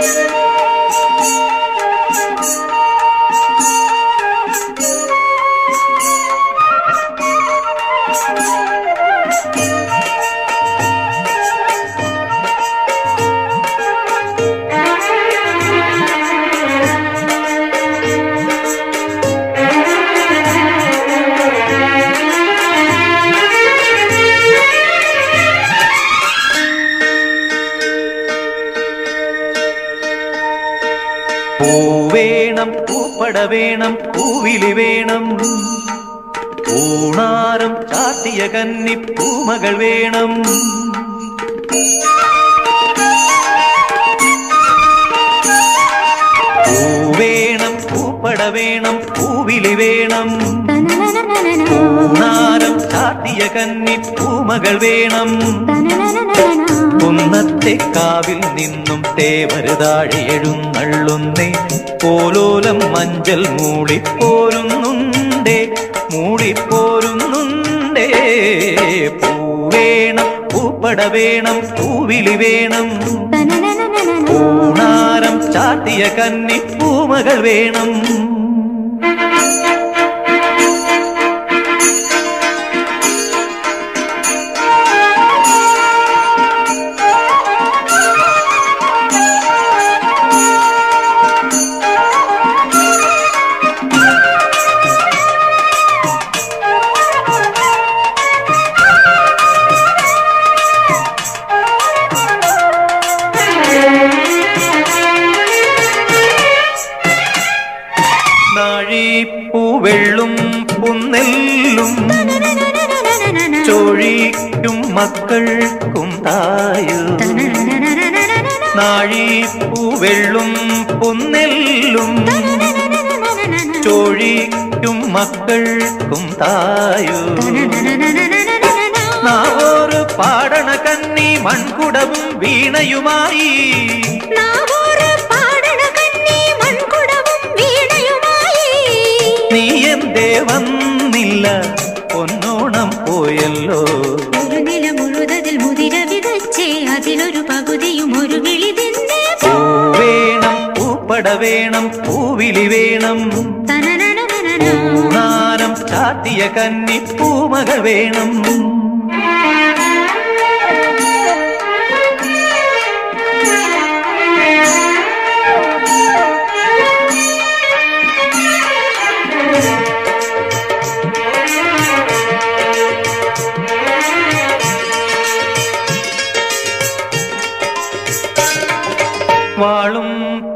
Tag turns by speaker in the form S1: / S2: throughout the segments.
S1: Thanks. പൂവേണം പൂപ്പട വേണം പൂവിലി വേണം. ഊണാരം ചാത്തിയ കന്നി പൂമകൾ വേണം. പൂവേണം പൂപ്പട വേണം പൂവിലി വേണം. ഊണാരം ചാത്തിയ കന്നി പൂമകൾ വേണം. കുന്നത്തെ കാവിൽ നിന്നും തേവരുതാഴെ എഴുന്നള്ളുന്നേ. പോലോലം മഞ്ചൽ മൂളിപ്പോരുന്നുണ്ടേ മൂളിപ്പോരുന്നുണ്ടേ പൂവേണം പൂപ്പട വേണം. പൂവിളി വേണം ഓണാരം ചാട്ടിയ കന്നി പൂമകൾ വേണം. നാഴിപ്പൂവെള്ളും പുന്നെല്ലും ചോഴിക്കും മക്കൾക്കും തായു. നാഴിപ്പൂവെള്ളും പുന്നെല്ലും ചോഴിക്കും മക്കൾക്കും തായു. നാവോറ് പാടണ കന്നി മൺകുടവും വീണയുമായി. വേണം പൂവിളി വേണം. ൂണാനം ചാത്തിയ കന്നി പൂമകൾ വേണം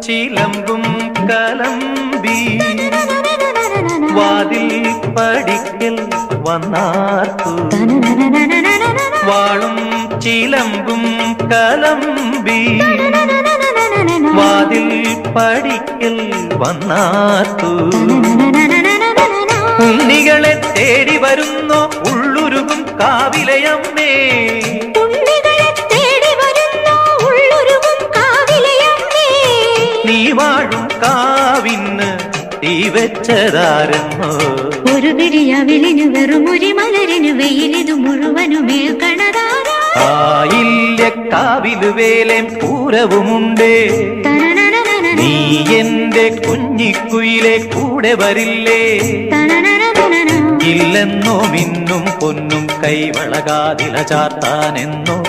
S1: ചിലമ്പും കലമ്പി. വാതിൽ പടിക്കൽ വന്നാർത്തു. വാളും ചിലമ്പും കലമ്പി. വാതിൽ പടിക്കൽ വന്നാർത്തു. ഉണ്ണികളെ തേടി വരുന്നോ ഉള്ളുരുകും കാവിലയമ്മേ വെച്ചതാരെന്നോ?
S2: ഒരു പിടിയവിളിനു വെറും ഒരു മലരിനു വെയിലിതു മുഴുവനും
S1: ആയില്യ കാവിൽ വേലേം പൂരവുമുണ്ടേ. നീ എന്റെ കുഞ്ഞിക്കുയിലെ കൂടെ വരില്ലേ? ഇല്ലെന്നോ മിന്നും പൊന്നും കൈവളകാതില ചാത്താനെന്നോ?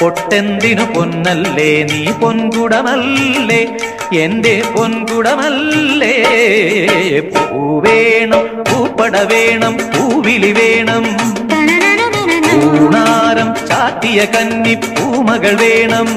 S1: പൊട്ടെന്തിനു പൊന്നല്ലേ നീ പൊൻകുടമല്ലേ? എന്റെ പൊൻകുടമല്ലേ? പൂവേണം പൂപ്പട വേണം പൂവിളി വേണം. ഊണാരം ചാത്തിയ കന്നി പൂമകൾ വേണം.